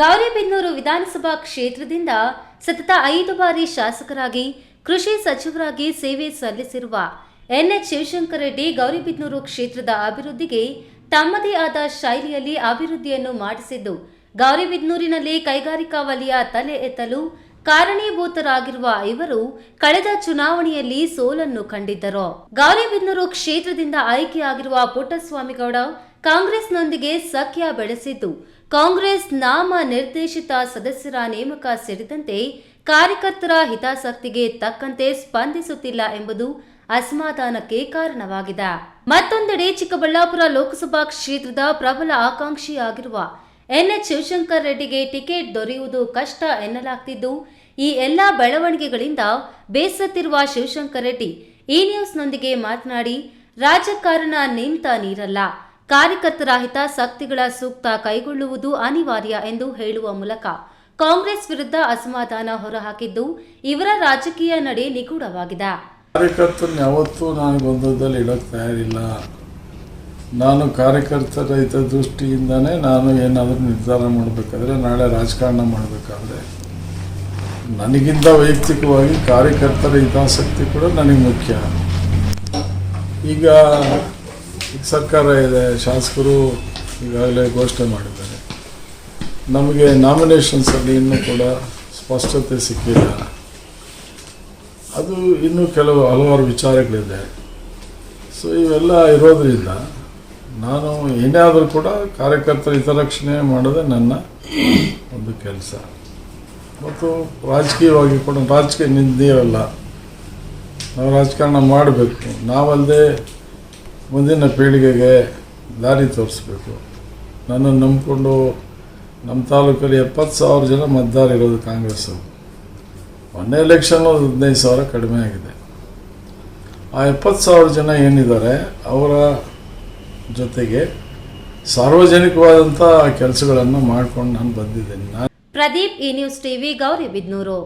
ಗೌರಿಬಿದನೂರು ವಿಧಾನಸಭಾ ಕ್ಷೇತ್ರದಿಂದ ಸತತ ಐದು ಬಾರಿ ಶಾಸಕರಾಗಿ, ಕೃಷಿ ಸಚಿವರಾಗಿ ಸೇವೆ ಸಲ್ಲಿಸಿರುವ ಎನ್ಎಚ್ ಶಿವಶಂಕರ ರೆಡ್ಡಿ ಗೌರಿಬಿದ್ನೂರು ಕ್ಷೇತ್ರದ ಅಭಿವೃದ್ಧಿಗೆ ತಮ್ಮದೇ ಆದ ಶೈಲಿಯಲ್ಲಿ ಅಭಿವೃದ್ಧಿಯನ್ನು ಮಾಡಿಸಿದ್ದು ಗೌರಿಬಿದ್ನೂರಿನಲ್ಲಿ ಕೈಗಾರಿಕಾ ವಲಯ ತಲೆ ಎತ್ತಲು ಕಾರಣೀಭೂತರಾಗಿರುವ ಇವರು ಕಳೆದ ಚುನಾವಣೆಯಲ್ಲಿ ಸೋಲನ್ನು ಕಂಡಿದ್ದರು. ಗೌರಿಬಿದ್ನೂರು ಕ್ಷೇತ್ರದಿಂದ ಆಯ್ಕೆಯಾಗಿರುವ ಪುಟ್ಟಸ್ವಾಮಿಗೌಡ ಕಾಂಗ್ರೆಸ್ನೊಂದಿಗೆ ಸಖ್ಯ ಬೆಳೆಸಿದ್ದು. ಕಾಂಗ್ರೆಸ್ ನಾಮ ನಿರ್ದೇಶಿತ ಸದಸ್ಯರ ನೇಮಕ ಸೇರಿದಂತೆ ಕಾರ್ಯಕರ್ತರ ಹಿತಾಸಕ್ತಿಗೆ ತಕ್ಕಂತೆ ಸ್ಪಂದಿಸುತ್ತಿಲ್ಲ ಎಂಬುದು ಅಸಮಾಧಾನಕ್ಕೆ ಕಾರಣವಾಗಿದೆ. ಮತ್ತೊಂದೆಡೆ ಚಿಕ್ಕಬಳ್ಳಾಪುರ ಲೋಕಸಭಾ ಕ್ಷೇತ್ರದ ಪ್ರಬಲ ಆಕಾಂಕ್ಷಿಯಾಗಿರುವ ಎನ್ಎಚ್ ಶಿವಶಂಕರ್ ರೆಡ್ಡಿಗೆ ಟಿಕೆಟ್ ದೊರೆಯುವುದು ಕಷ್ಟ ಎನ್ನಲಾಗ್ತಿದ್ದು, ಈ ಎಲ್ಲ ಬೆಳವಣಿಗೆಗಳಿಂದ ಬೇಸತ್ತಿರುವ ಶಿವಶಂಕರ್ ರೆಡ್ಡಿ ಈ ನ್ಯೂಸ್ನೊಂದಿಗೆ ಮಾತನಾಡಿ, ರಾಜಕಾರಣ ನಿಂತ ನೀರಲ್ಲ. ಕಾರ್ಯಕರ್ತರ ಹಿತಾಸಕ್ತಿಗಳ ಸೂಕ್ತ ಕೈಗೊಳ್ಳುವುದು ಅನಿವಾರ್ಯ ಎಂದು ಹೇಳುವ ಮೂಲಕ ಕಾಂಗ್ರೆಸ್ ವಿರುದ್ಧ ಅಸಮಾಧಾನ ಹೊರಹಾಕಿದ್ದು ಇವರ ರಾಜಕೀಯ ನಡೆ ನಿಗೂಢವಾಗಿದೆ. ಕಾರ್ಯಕರ್ತರನ್ನ ಯಾವತ್ತೂ ನಾನು ಗೊಂದಲದಲ್ಲಿ ಇಡೋಕ್ಕೆ ತಯಾರಿಲ್ಲ. ನಾನು ಕಾರ್ಯಕರ್ತರ ಹಿತದೃಷ್ಟಿಯಿಂದನೇ ನಾನು ಏನಾದರೂ ನಿರ್ಧಾರ ಮಾಡಬೇಕಾದ್ರೆ ನಾಳೆ ರಾಜಕಾರಣ ಮಾಡಬೇಕಾದ್ರೆ ನನಗಿಂತ ವೈಯಕ್ತಿಕವಾಗಿ ಕಾರ್ಯಕರ್ತರ ಹಿತಾಸಕ್ತಿ ಕೂಡ ನನಗೆ ಮುಖ್ಯ. ಈಗ ಸರ್ಕಾರ ಇದೆ, ಶಾಸಕರು ಈಗಾಗಲೇ ಘೋಷಣೆ ಮಾಡಿದ್ದಾರೆ. ನಮಗೆ ನಾಮಿನೇಷನ್ಸಲ್ಲಿ ಇನ್ನೂ ಕೂಡ ಸ್ಪಷ್ಟತೆ ಸಿಕ್ಕಿಲ್ಲ. ಅದು ಇನ್ನೂ ಕೆಲವು ಹಲವಾರು ವಿಚಾರಗಳಿದೆ. ಸೊ ಇವೆಲ್ಲ ಇರೋದ್ರಿಂದ ನಾನು ಏನೇ ಆದರೂ ಕೂಡ ಕಾರ್ಯಕರ್ತರ ಹಿತರಕ್ಷಣೆ ಮಾಡೋದೇ ನನ್ನ ಒಂದು ಕೆಲಸ. ಮತ್ತು ರಾಜಕೀಯವಾಗಿ ಕೂಡ, ರಾಜಕೀಯ ನಿಂದೆಯಲ್ಲ. ನಾವು ರಾಜಕಾರಣ ಮಾಡಬೇಕು. ನಾವಲ್ಲದೆ ಮುಂದಿನ ಪೀಳಿಗೆಗೆ ದಾರಿ ತೋರಿಸ್ಬೇಕು. ನನ್ನನ್ನು ನಂಬಿಕೊಂಡು ನಮ್ಮ ತಾಲೂಕಲ್ಲಿ ಎಪ್ಪತ್ತು ಸಾವಿರ ಜನ ಮತದಾರ ಇರೋದು ಕಾಂಗ್ರೆಸ್ ಮೊನ್ನೆ ಎಲೆಕ್ಷನ್ ಹದಿನೈದು ಸಾವಿರ ಕಡಿಮೆ ಆಗಿದೆ. ಆ ಎಪ್ಪತ್ತು ಸಾವಿರ ಜನ ಏನಿದ್ದಾರೆ, ಅವರ ಜೊತೆಗೆ ಸಾರ್ವಜನಿಕವಾದಂಥ ಕೆಲಸಗಳನ್ನು ಮಾಡ್ಕೊಂಡು ನಾನು ಬಂದಿದ್ದೇನೆ. ಪ್ರದೀಪ್ ಈ ನ್ಯೂಸ್ ಟಿವಿ ಗೌರಿಬಿದ್ನೂರು